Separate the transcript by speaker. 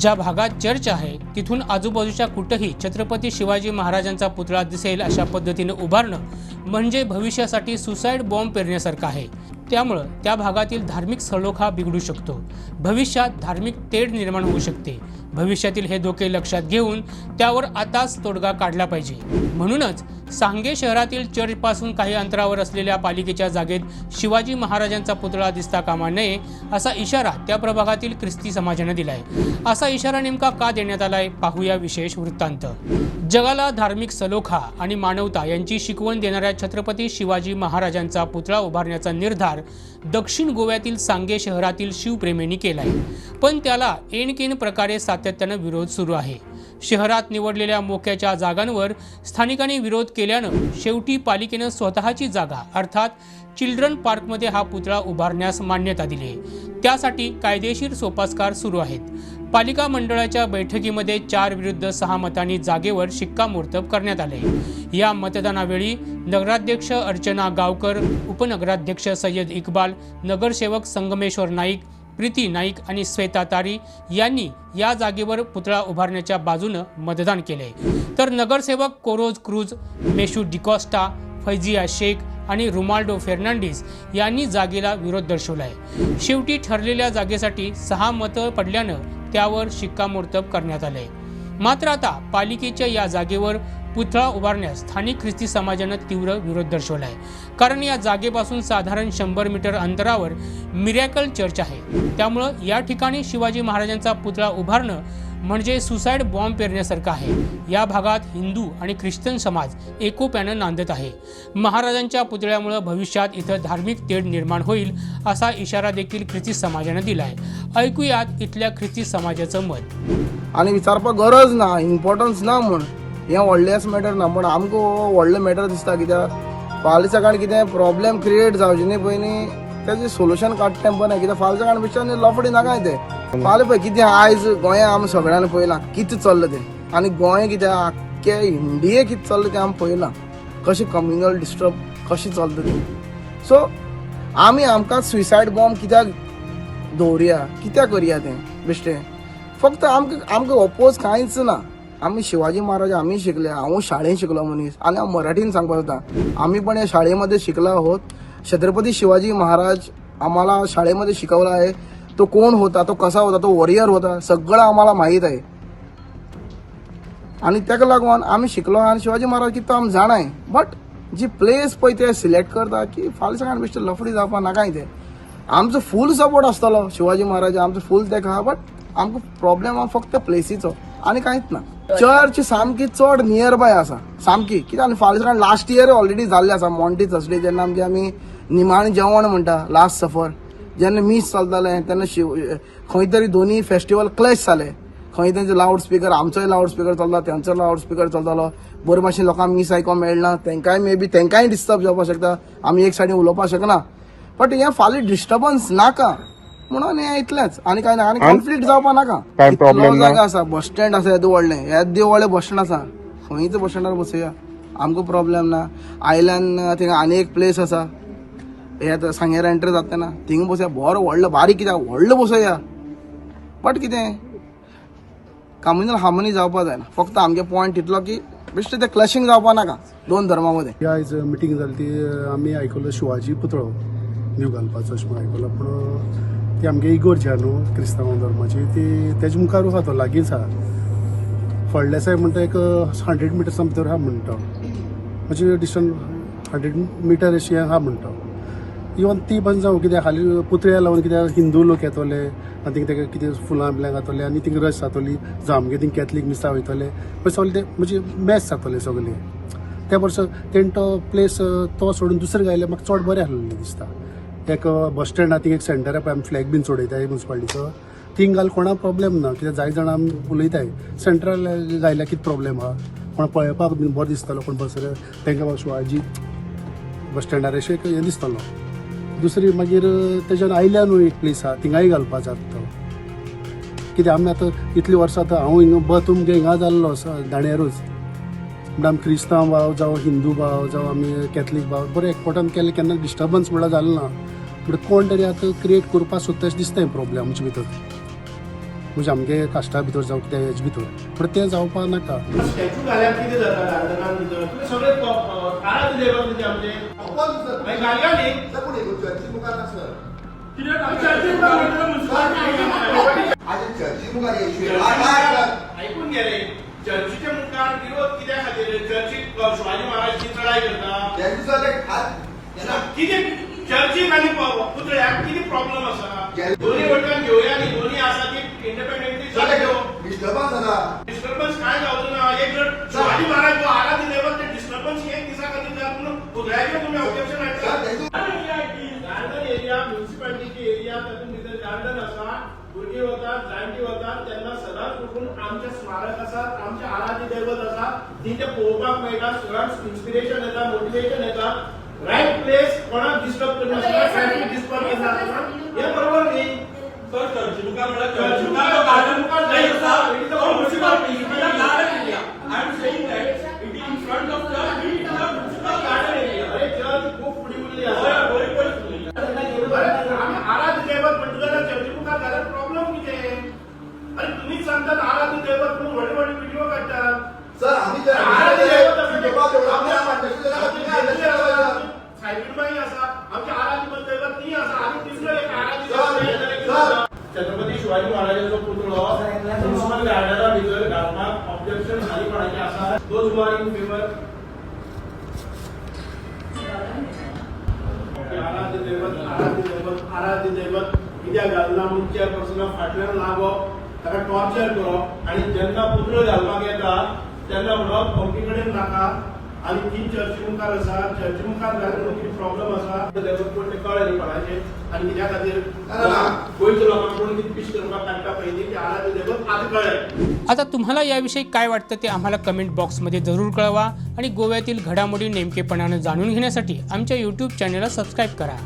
Speaker 1: ज्या भागात चर्च आहे तिथून आजूबाजूच्या कुठंही छत्रपती शिवाजी महाराजांचा पुतळा दिसेल अशा पद्धतीने उभारणं म्हणजे भविष्यासाठी सुसाईड बॉम्ब पेरण्यासारखं आहे. त्यामुळं त्या भागातील धार्मिक सलोखा बिघडू शकतो. भविष्यात धार्मिक तेढ निर्माण होऊ शकते. भविष्यातील हे धोके लक्षात घेऊन त्यावर आताच तोडगा काढला पाहिजे. म्हणूनच सांगे शहरातील चर्चपासून काही अंतरावर असलेल्या पालिकेच्या जागेत शिवाजी महाराजांचा पुतळा दिसता कामा नये असा इशारा त्या प्रभागातील ख्रिस्ती समाजाने दिलाय. असा इशारा नेमका का देण्यात आलाय पाहूया विशेष वृत्तांत. जगाला धार्मिक सलोखा आणि मानवता यांची शिकवण देणाऱ्या छत्रपती शिवाजी महाराजांचा पुतळा उभारण्याचा निर्धार दक्षिण गोव्यातील सांगे शहरातील शिवप्रेमींनी केलाय. पण त्याला एनकेन प्रकारे सातत्यानं विरोध सुरू आहे. शहरात निवडलेल्या मोक्याच्या जागांवर स्थानिकांनी विरोध केल्यानं शेवटी पालिकेनं स्वतःची जागा अर्थात चिल्ड्रन पार्कमध्ये हा पुतळा उभारण्यास मान्यता दिली आहे. त्यासाठी कायदेशीर सोपास्कार सुरू आहेत. पालिका मंडळाच्या बैठकीमध्ये चार विरुद्ध सहा मतांनी जागेवर शिक्कामोर्तब करण्यात आले. या मतदानावेळी नगराध्यक्ष अर्चना गावकर उपनगराध्यक्ष सय्यद इक्बाल नगरसेवक संगमेश्वर नाईक प्रीती नाईक आणि श्वेता तारी यांनी या जागेवर पुतळा उभारण्याच्या बाजूनं मतदान केले. तर नगरसेवक कोरोज क्रूज मेशू डिकॉस्टा फैजिया शेख आणि रुमाल्डो फेर्नांडिस यांनी जागेला विरोध दर्शवलाय. शेवटी ठरलेल्या जागेसाठी सहा मतं पडल्यानं त्यावर शिक्कामोर्तब करण्यात आले. मात्र आता पालिकेच्या या जागेवर पुतळा उभारण्यास स्थानिक ख्रिस्ती समाजानं तीव्र विरोध दर्शवला आहे कारण या जागेपासून साधारण शंभर मीटर अंतरावर मिरॅकल चर्च आहे. त्यामुळं या ठिकाणी शिवाजी महाराजांचा पुतळा उभारणं म्हणजे सुसाईड बॉम्ब पेरण्यासारखं आहे. या भागात हिंदू आणि ख्रिश्चन समाज एकोप्यानं नांदत आहे. महाराजांच्या पुतळ्यामुळं भविष्यात इथं धार्मिक तेढ निर्माण होईल असा इशारा देखील ख्रिस्ती समाजानं दिला आहे ऐकूयात इथल्या ख्रिस्ती समाजाचं मत.
Speaker 2: आनी विचारपाक गरज ना इम्पॉर्टन्स ना म्हण. हें व्हडलेंच मॅटर ना म्हण आमकां व्हडलो मॅटर दिसता कित्याक फाल्यां सकाळ कितें प्रॉब्लेम क्रिएट जावचे न्ही पयलीं तेजें सोल्युशन काडटा बरें कित्याक फाल्यां सकाळ लफडी नाका तें फाल्यां पळय कितें आयज गोंया आमी सगळ्यांनी पळयलां कितें चल्लां तें. आनी गोंय कितें आख्खे इंडिये कितें चल्लां तें आमी पळयलां कशें कम्युनल डिस्टर्ब कशें चलता तें. सो आमी आमकां सुसायड बॉम्ब कित्याक दवरुया कित्याक करया तें बेश्टें फक्त आमकां आमकां ओपोज कांयच ना. आमी शिवाजी महाराज आमी शिकले हांव शाळेंत शिकलो मनीस आनी हांव मराठीन सांगपाक जाता आम्ही पण या शाळेमध्ये शिकला आहोत. छत्रपती शिवाजी महाराज आम्हाला शाळेमध्ये शिकवला आहे. तो कोण होता तो कसा होता तो वॉरियर होता सगळं आम्हाला माहीत आहे. आणि ताका लागून आमी शिकलो आनी शिवाजी महाराज कितें तो आमी जाणाय बट जी प्लेस पळय ते सिलेक्ट करता की फाल्यां सकाळ लफडी जावपा नाकाय ते आमचो फूल सपोर्ट आसतलो शिवाजी महाराज आमचो फूल तेका आहा बट आमकां प्रॉब्लेम हा फक्त प्लेसीचो आनी कांयच ना. चर्च सामकी चड नियर बाय आसा सामकी. कित्याक आनी फाल्यां सकाळ लास्ट इयर ऑलरेडी जाल्लें आसा मॉन्टी थर्सडे जेन्ना आमगे आमी निमाणे जेवण म्हणटा लास्ट सफर. जेन्ना मीस चलताले तेन्ना शिव खंय तरी दोनी फेस्टिवल क्लॅश जाले खंय तेंचे लावड स्पिकर आमचोय लावड स्पिकर चलता. तेंचो लावड स्पिकर चलतालो बरे भाशेन लोकांक मीस आयकोंक मेळना तेंकाय मे बी तेंकाय डिस्टर्ब जावपाक शकता. आमी एक सायडीन उलोवपाक शकना बट हें फाल्यां डिस्टर्बन्स नाका. म्हणून हें इतलेंच आनी कांय ना आनी कॉन्फ्लिक्ट जावपाक नाका.
Speaker 3: काय
Speaker 2: इतलो
Speaker 3: ना?
Speaker 2: जागा आसा बस स्टँड आसा येदो व्हडलें येद देव व्हडलें बस स्टँड आसा खंयच बस स्टँडार बसया. आमकां प्रॉब्लेम ना. आयल्यान थिंगा आनी एक प्लेस आसा हे सांगेर एंटर जातना. थिंग बसया. बरो व्हडलो बारीक कित्याक व्हडलो बसया. बट कितें? कम्युनल हार्मनी जावपाक जायना. फक्त आमगे पॉयंट इतलो की बेश्टें तें क्लॅशिंग जावपाक नाका. दोन धर्मा मदें
Speaker 4: ही आयज मिटींग जाली ती आमी आयकलो शिवाजी पुतळो. नीव घालपाचो अशें म्हणून आयकलो पूण ती आमगे इगोर्जी आहा न्हू क्रिस्तांव धर्माची ती तेजे मुखार आहा तो लागींच आहा. फडल्या सायड म्हणटा एक हंड्रेड मिटर्स भितर आहा म्हणटा. म्हणजे डिस्टन्स हंड्रेड मिटर अशी आहा म्हणटा. इवन ती बंद जावं कित्याक हालीं पुतळ्या लावन कित्याक हिंदू लोक येतले आनी थिंग तेका कितें फुलां बिलां घातले आनी थिंग रस जातली जामगे आमगे कॅथलीक मिसा वयतले पण सगळे ते म्हणजे मॅच जातले सगळे. त्या वर्स तेणें तो प्लेस तो सोडून दुसरें गायले म्हाका चड बरें आसलें दिसता. एक बस स्टँडा थिंग एक सेंटर पळय आमी फ्लॅग बीन सोडयताय म्युन्सिपालिटीचो थिंग घाल कोणा प्रॉब्लेम ना कित्याक जाय जाणां आमी उलयताय सेंट्रल गायल्यार कितें प्रॉब्लेम आहा कोण पळोवपाक बीन बरो दिसतलो कोण बसर तेंकां शिवाजी बस स्टँडार अशें एक हें दिसतलो दुसरी मागीर तेज्यान आयल्यानूय एक प्लेस आहा थिंगाय घालपा जाता तो कित्याक आमी आतां इतलीं वर्सां आतां हांव हिंगा ब तुमगे हिंगा जाल्लो दाण्यारूच म्हणल्यार आमी क्रिस्तांव भाव जावं हिंदू भाव जावं आमी कॅथलीक भाव बरें एकवटान केल्लें केन्ना डिस्टर्बन्स म्हणल्यार जालें ना बट कोण तरी आतां क्रिएट करपा सोदता अशें दिसता प्रॉब्लेम आमचे भितर म्हणजे आमगे कास्टा भितर जावं कित्या हेज भितर पूण तें जावपा नाका
Speaker 3: कित्याक ऐकून चर्चीच्या मुखार विरोध कित्या खातीर चर्चीक शिवाजी महाराज चढाई करता कितें चर्चीक आनी पुतळ्याक कितें प्रॉब्लेम आसा दोन्ही वटल्यान घेवया न्ही दोन्ही आसा ती इंडिपेंडेंटली जाल्यो डिस्टर्बन्स काय जावचो ना? एक जर शिवाजी महाराज जो आराध्य दैवत ते डिस्टर्बन्स एक दिसा खातीर जाता म्हणून पुतळ्याचेर तुम्ही ऑब्जेक्शन हाडटा गार्डन एरिया म्युन्सिपालिटीची एरिया तातूंत भितर गार्डन आसा भुरगीं वतात जाणटी वतात तेन्ना सदांच उठून आमचे स्मारक आसात आमचे आराध्य दैवत आसा ती ते पळोवपाक मेळटा सगळ्यांक इन्स्पिरेशन येता मोटिवेशन येता रायट प्लेस कोणाक डिस्टर्ब ट्रॅफिक डिस्टर्ब करनासतना हे? बरोबर न्ही.
Speaker 5: सर चर्ची मुखार म्हळ्यार
Speaker 3: चर्ची मुखार मुखार
Speaker 5: नाही
Speaker 3: जाय
Speaker 5: सर
Speaker 3: It is a
Speaker 5: तो
Speaker 3: municipal
Speaker 5: municipal it is a garden area I am saying that it is in front of the it is a municipal garden area
Speaker 3: अरे चर्च खूप फुडी उरली
Speaker 5: हय,
Speaker 3: आसा
Speaker 5: बरी परिस्थिती
Speaker 3: अरे, आम्ही आराध्य दैवत म्हणतो जाल्यार चर्ची मुखार जाल्यार प्रॉब्लेम कितें अरे तुमीच सांगतात आराध्य दैवत म्हणून व्हडले व्हडले व्हिडिओ काडटात आराध्य दैवत सायबीणबाई आसा आमचे आराध्य दैवत ती आसा आनी तिसरो एक आराध्य दैवत छत्रपती शिवाजी महाराजांचो पुतळो म्युनिसिपल गार्डना भितर घालपाक ऑब्जेक्शन खाली those who are in favour आराध्य दैवत आराध्य दैवत आराध्य दैवत कित्याक घालना म्हणून चेअरपर्सनाक फाटल्यान लागप ताका टॉर्चर करप आनी जेन्ना पुतळो घालपाक येता तेन्ना म्हणप अमके कडेन नाका आनी ती चर्ची मुखार आसा चर्ची मुखार घालून कितें प्रॉब्लेम आसा दैवत कोण तें कळ्ळें न्ही कोणाचें आनी कित्या खातीर गोंयच्या लोकांक कोण कितें पीश करपाक काडटा पयलीं की आराध्य दैवत आतां कळ्ळें
Speaker 1: आता तुम्हाला याविषयी काय वाटतं ते आम्हाला कमेंट बॉक्समध्ये जरूर कळवा आणि गोव्यातील घडामोडी नेमकेपणानं जाणून घेण्यासाठी आमच्या यूट्यूब चॅनलला सबस्क्राईब करा.